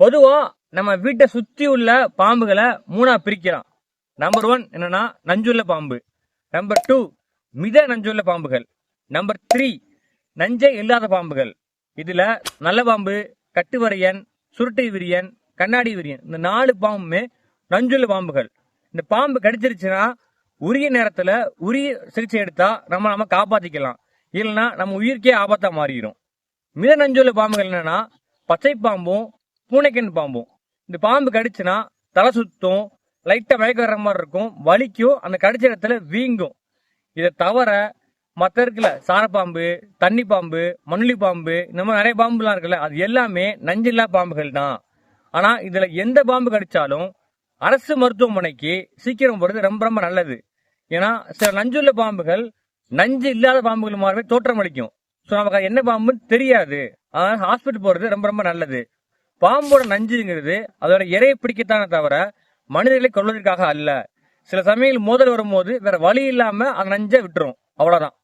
பொதுவாக நம்ம வீட்டை சுற்றி உள்ள பாம்புகளை மூணாக பிரிக்கலாம். நம்பர் ஒன் என்னன்னா நஞ்சுள்ள பாம்பு. நம்பர் டூ மித நஞ்சுள்ள பாம்புகள். நம்பர் த்ரீ நஞ்சை இல்லாத பாம்புகள். இதில் நல்ல பாம்பு கட்டுவரையன் சுருட்டை விரியன் கண்ணாடி விரியன் இந்த நாலு பாம்புமே நஞ்சுள்ள பாம்புகள். இந்த பாம்பு கடிச்சிருச்சுன்னா உரிய நேரத்தில் உரிய சிகிச்சை எடுத்தால் நம்ம நம்ம காப்பாற்றிக்கலாம் இல்லைன்னா நம்ம உயிருக்கே ஆபத்தாக மாறிடும் மித நஞ்சுள்ள பாம்புகள் என்னென்னா பச்சை பாம்பும் பூனைக்கண் பாம்பும். இந்த பாம்பு கடிச்சுன்னா தலை சுத்தும் லைட்டாக மயக்க வர்ற மாதிரி இருக்கும் வலிக்கும் அந்த கடிச்ச இடத்துல வீங்கும். இதை தவிர மற்ற இருக்குல்ல சாரப்பாம்பு தண்ணி பாம்பு மண்ணுளி பாம்பு இந்த மாதிரி நிறைய பாம்புலாம் இருக்குல்ல அது எல்லாமே நஞ்சில்லா பாம்புகள் தான் ஆனால் இதில் எந்த பாம்பு கடித்தாலும் அரசு மருத்துவமனைக்கு சீக்கிரம் போகிறது ரொம்ப ரொம்ப நல்லது. ஏன்னா சில நஞ்சுள்ள பாம்புகள் நஞ்சு இல்லாத பாம்புகள் மாதிரி தோற்றம் அளிக்கும். ஸோ நமக்கு என்ன பாம்புன்னு தெரியாது. அதனால் ஹாஸ்பிட்டல் போகிறது ரொம்ப ரொம்ப நல்லது. பாம்போட நஞ்சுங்கிறது அதோட இறையை பிடிக்கத்தானே தவிர மனிதர்களை கொள்வதற்காக அல்ல. சில சமயங்கள் மோதல் வரும்போது வேற வழி இல்லாம அந்த நஞ்சை விட்டுரும். அவ்வளவுதான்.